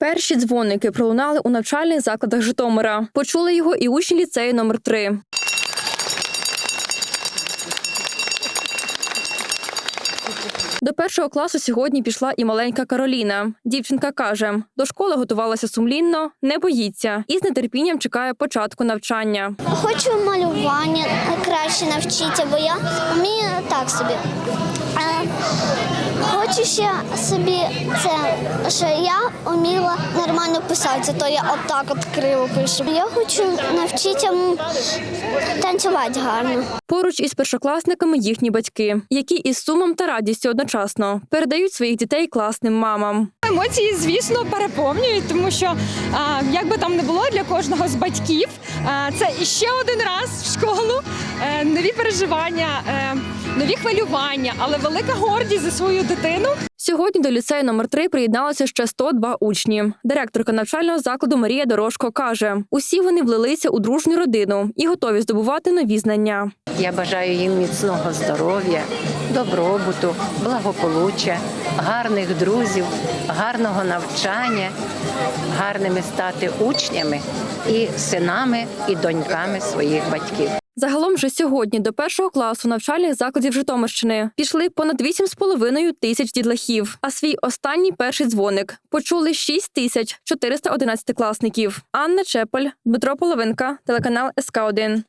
Перші дзвоники пролунали у навчальних закладах Житомира. Почули його і учні ліцею номер 3 До першого класу сьогодні пішла і маленька Кароліна. Дівчинка каже, до школи готувалася сумлінно, не боїться і з нетерпінням чекає початку навчання. Хочу малювання краще навчитися, бо я вмію так собі. Хочу ще собі це, що я вміла нормально писати, то я отак от криво пишу. Я хочу навчитися танцювати гарно. Поруч із першокласниками їхні батьки, які із сумом та радістю одночасно передають своїх дітей класним мамам. Емоції, звісно, переповнюють, тому що а, як би там не було для кожного з батьків, а, це іще один раз в школу, е, нові переживання, е, нові хвилювання, але велика гордість за свою дитину. Сьогодні до ліцею номер 3 приєдналося ще 102 учні. Директорка навчального закладу Марія Дорожко каже: усі вони влилися у дружню родину і готові здобувати нові знання. Я бажаю їм міцного здоров'я, добробуту, благополуччя, гарних друзів, гарного навчання, гарними стати учнями і синами і доньками своїх батьків. Загалом вже сьогодні до першого класу навчальних закладів Житомирщини пішли понад 8,5 тисяч дітлахів. А свій останній перший дзвоник почули 6 тисяч 411 класників. Анна Чепель, Дмитро Половинка, телеканал СК 1